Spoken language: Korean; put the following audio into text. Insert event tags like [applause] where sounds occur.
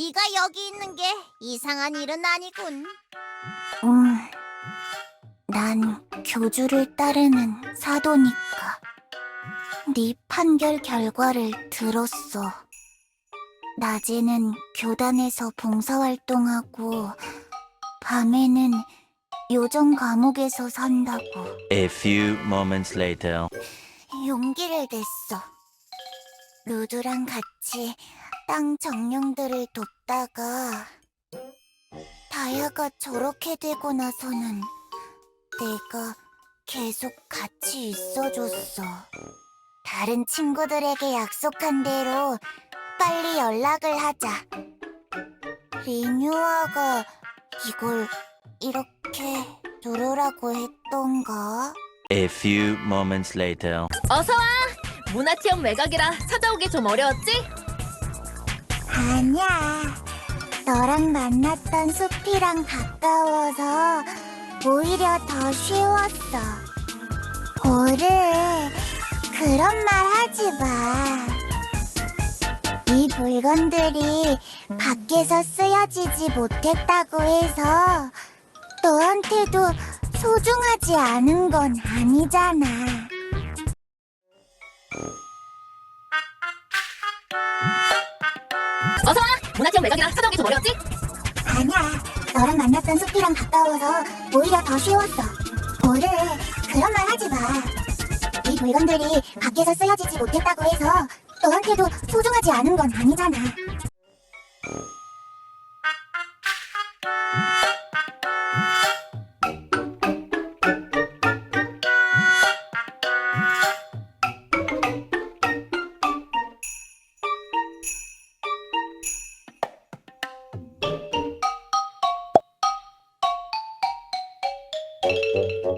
네가 여기 있는 게 이상한 일은 아니군. 음, 난 교주를 따르는 사도니까. 네 판결 결과를 들었어. 낮에는 교단에서 봉사활동하고, 밤에는 요정 감옥에서 산다고 A few moments later. 용기를 냈어. 루드랑 같이 땅 정령들을 돕다가 다야가 저렇게 되고 나서는 내가 계속 같이 있어줬어. 다른 친구들에게 약속한 대로 빨리 연락을 하자. 리뉴아가 이걸 이렇게 누르라고 했던가? A few moments later. 어서 와. 문화체험 외곽이라 찾아오기 좀 어려웠지? 아니야. 너랑 만났던 숲이랑 가까워서 오히려 더 쉬웠어. 오르, 그런 말 하지 마. 이 물건들이 밖에서 쓰여지지 못했다고 해서 너한테도 소중하지 않은 건 아니잖아. [laughs] 어서 와. 문화체험 외곽이라 찾아오기 좀 어려웠지? 아니야. 너랑 만났던 숲이랑 가까워서 오히려 더 쉬웠어. 오르, 그런 말 하지 마. 이 물건들이 밖에서 쓰여지지 못했다고 해서 너한테도 소중하지 않은 건 아니잖아. Thank